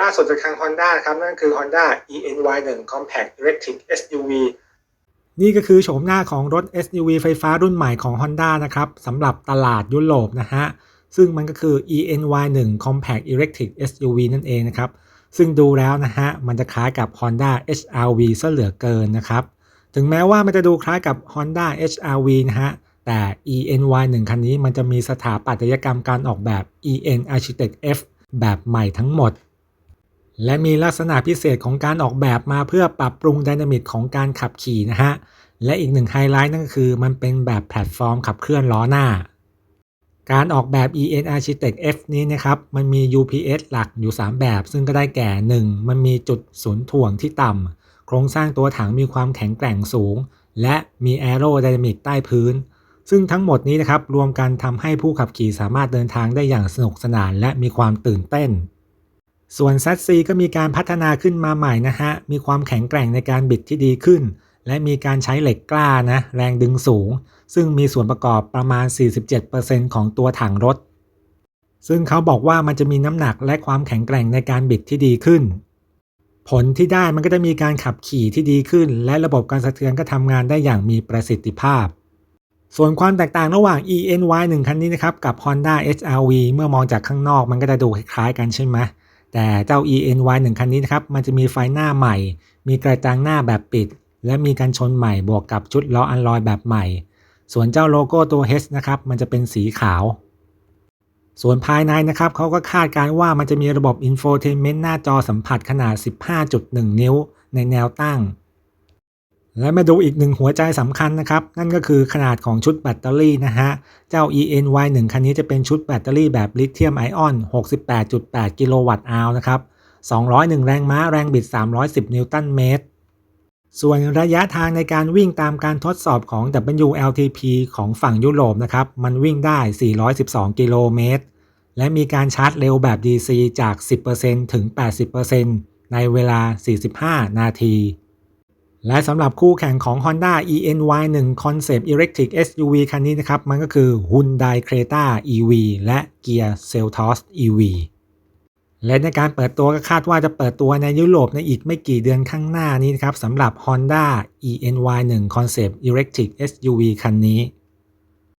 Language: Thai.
ล่าสุดจากทาง Honda ครับนั่นคือ Honda ENY1 Compact Electric SUV นี่ก็คือโฉมหน้าของรถ SUV ไฟฟ้ารุ่นใหม่ของ Honda นะครับสำหรับตลาดยุโรปนะฮะ ซึ่งมันก็คือ ENY1 Compact Electric SUV นั่นเองนะครับ ซึ่งดูแล้วนะฮะ มันจะคล้ายกับ Honda HRV ซะเหลือเกินนะครับ ถึงแม้ว่ามันจะดูคล้ายกับ Honda HRV นะฮะ แต่ ENY1 คันนี้มันจะมีสถาปัตยกรรมการออกแบบ EN Architect F แบบใหม่ทั้งหมด และมีลักษณะพิเศษของการออกแบบมาเพื่อปรับปรุงไดนามิกของการขับขี่นะฮะ และอีกหนึ่งไฮไลท์นั่นก็คือมันเป็นแบบแพลตฟอร์มขับเคลื่อนล้อหน้า การออกแบบ EN Architect F นี้นะครับ มันมี UPS หลักอยู่ 3 แบบ ซึ่งก็ได้แก่ 1. มันมีจุดศูนย์ถ่วงที่ต่ำ โครงสร้างตัวถังมีความแข็งแกร่งสูง และมี Aerodynamic ใต้พื้น ซึ่งทั้งหมดนี้นะครับรวมกันทำให้ผู้ขับขี่สามารถเดินทางได้อย่างสนุกสนาน และมีความตื่นเต้น ส่วน ZC ก็มีการพัฒนาขึ้นมาใหม่นะฮะ มีความแข็งแกร่งในการบิดที่ดีขึ้น และมีการใช้เหล็กกล้านะ แรงดึงสูง ซึ่งมีส่วนประกอบประมาณ 47%ของตัวถังรถ ซึ่งเขาบอกว่ามันจะมีน้ำหนักและความแข็งแกร่งในการบิดที่ดีขึ้น ผลที่ได้มันก็จะมีการขับขี่ที่ดีขึ้น และระบบการสะเทือนก็ทำงานได้อย่างมีประสิทธิภาพส่วนความแตกต่างระหว่าง ENY 1 คันนี้นะครับ กับ Honda HRV เมื่อมองจากข้างนอกมันก็จะดูคล้ายๆกันใช่ไหม แต่เจ้า ENY 1 คันนี้นะครับ มันจะมีไฟหน้าใหม่ มีกระจังหน้าแบบปิด และมีการชนใหม่บวกกับชุดล้ออัลลอยแบบใหม่ ส่วนเจ้าโลโก้ตัว H นะครับ มันจะเป็นสีขาว ส่วนภายในนะครับเขาก็คาดการว่ามันจะมีระบบ Infotainment หน้าจอสัมผัสขนาด 15.1 นิ้ว ในแนวตั้ง และมาดูอีกหนึ่งหัวใจสำคัญนะครับ นั่นก็คือขนาดของชุดแบตเตอรี่นะฮะ เจ้า ENY 1 คันนี้จะเป็นชุดแบตเตอรี่แบบลิเธียมไอออน 68.8 กิโลวัตต์อาวนะครับ 201 แรงม้าแรงบิด 310 นิวตันเมตร ส่วนระยะทางในการวิ่งตามการทดสอบของ WLTP ของฝั่งยุโรปนะครับ มันวิ่งได้ 412 กิโลเมตร และมีการชาร์จเร็วแบบ DC จาก 10%ถึง 80%ในเวลา 45 นาที และสำหรับคู่แข่งของ Honda ENY1 Concept Electric SUV คันนี้นะครับ มันก็คือ Hyundai Creta EV และ Kia Seltos EV และในการเปิดตัวก็คาดว่าจะเปิดตัวในยุโรปในอีกไม่กี่เดือนข้างหน้านี้นะครับสำหรับ Honda ENY1 Concept Electric SUV คันนี้